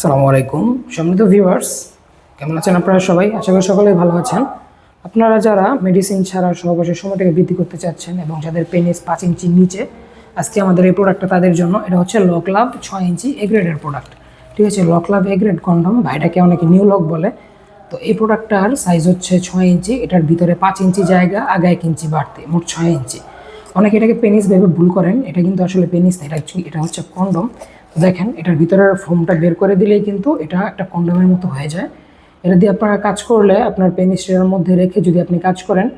আসসালামু আলাইকুম। সম্মিলিত ভিউয়ার্স কেমন আছেন আপনারা সবাই? আশা করি সকলেই ভালো আছেন। আপনারা যারা মেডিসিন ছাড়া সহবাসের সময়টাকে বৃদ্ধি করতে চাচ্ছেন এবং যাদের পেনিস পাঁচ ইঞ্চির নিচে, আজকে আমাদের এই প্রোডাক্টটা তাদের জন্য। এটা হচ্ছে লক লাভ ছয় ইঞ্চি এ গ্রেডের প্রোডাক্ট ঠিক আছে lock love A grade condom বা এটাকে অনেকে নিউ লক বলে। তো এই প্রোডাক্টটার সাইজ হচ্ছে ছয় ইঞ্চি, এটার ভিতরে পাঁচ ইঞ্চি জায়গা, আগে এক ইঞ্চি বাড়তে, মোট ছয় ইঞ্চি। অনেকে এটাকে পেনিস ভেবে ভুল করেন, এটা কিন্তু আসলে পেনিস না, এটা এটা হচ্ছে কন্ডম দেখেন, এটার ভিতরের ফোমটা বের করে দিলেই কিন্তু এটা একটা কন্ডমের মতো হয়ে যায়। এটা দিয়ে আপনারা কাজ করলে আপনার পেনিসটার মধ্যে রেখে যদি আপনি কাজ করেন,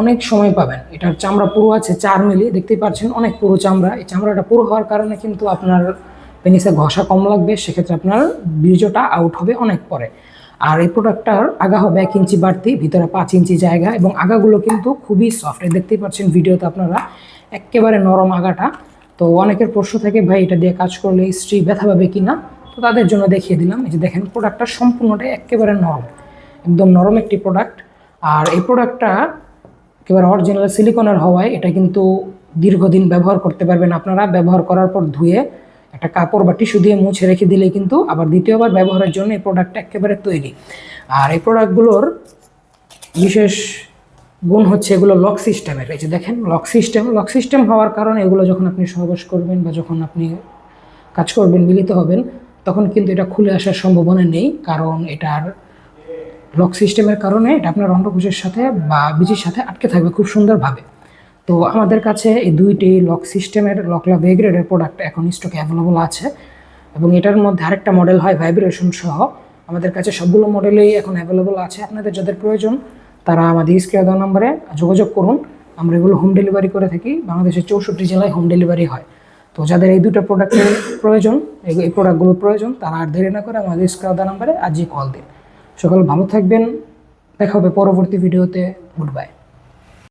অনেক সময় পাবেন। এটার চামড়া পুরো আছে চার মিলি, দেখতেই পাচ্ছেন অনেক পুরো চামড়া। এই চামড়াটা পুরো হওয়ার কারণে কিন্তু আপনার পেনিসে ঘষা কম লাগবে, সেক্ষেত্রে আপনার বীর্যটা আউট হবে অনেক পরে। আর এই প্রোডাক্টটার আগা হবে এক ইঞ্চি বাড়তি, ভিতরে পাঁচ ইঞ্চি জায়গা এবং আগাগুলো কিন্তু খুবই সফট দেখতেই পাচ্ছেন, ভিডিওতে আপনারা একেবারে নরম আগাটা তো অনেকের প্রশ্ন থাকে, ভাই, এটা দিয়ে কাজ করলে স্ত্রী ব্যথা পাবে কি না তো তাদের জন্য দেখিয়ে দিলাম। এই যে দেখেন প্রোডাক্টটা সম্পূর্ণটাই একেবারে নরম, একদম নরম একটি প্রোডাক্ট আর এই প্রোডাক্টটা একেবারে অরিজিনাল সিলিকনের হওয়ায় এটা কিন্তু দীর্ঘদিন ব্যবহার করতে পারবেন আপনারা। ব্যবহার করার পর ধুয়ে একটা কাপড় বা টিস্যু দিয়ে মুছে রেখে দিলেই কিন্তু আবার দ্বিতীয়বার ব্যবহারের জন্য এই প্রোডাক্টটা একেবারে তৈরি। আর এই প্রোডাক্টগুলোর বিশেষ গুণ হচ্ছে এগুলো লক সিস্টেমের এই যে দেখেন লক সিস্টেম লক সিস্টেম হওয়ার কারণে এগুলো যখন আপনি সহবাস করবেন বা যখন আপনি কাজ করবেন, মিলিত হবেন, তখন কিন্তু এটা খুলে আসার সম্ভাবনা নেই, কারণ এটার লক সিস্টেমের কারণে এটা আপনার অন্ডকোষের সাথে বা বীজের সাথে আটকে থাকবে খুব সুন্দরভাবে। তো আমাদের কাছে এই দুইটি লক সিস্টেমের লকলা বেগ্রেডের প্রোডাক্ট এখন স্টকে অ্যাভেলেবল আছে এবং এটার মধ্যে আরেকটা মডেল হয় ভাইব্রেশন সহ। আমাদের কাছে সবগুলো মডেলেই এখন অ্যাভেলেবল আছে। আপনাদের যাদের প্রয়োজন তারা আমাদের স্ক্রিয়া দেওয়া নম্বরে যোগাযোগ করুন। আমরা এগুলো হোম ডেলিভারি করে থাকি। বাংলাদেশের চৌষট্টি জেলায় হোম ডেলিভারি হয়। তো যাদের এই দুটো প্রোডাক্টের প্রয়োজন, এই প্রোডাক্টগুলোর প্রয়োজন, তারা আর দেরি না করে আমাদের স্কেয়ার দেওয়া নম্বরে আজই কল দিন। সকাল ভালো থাকবেন। দেখা হবে পরবর্তী ভিডিওতে গুড বাই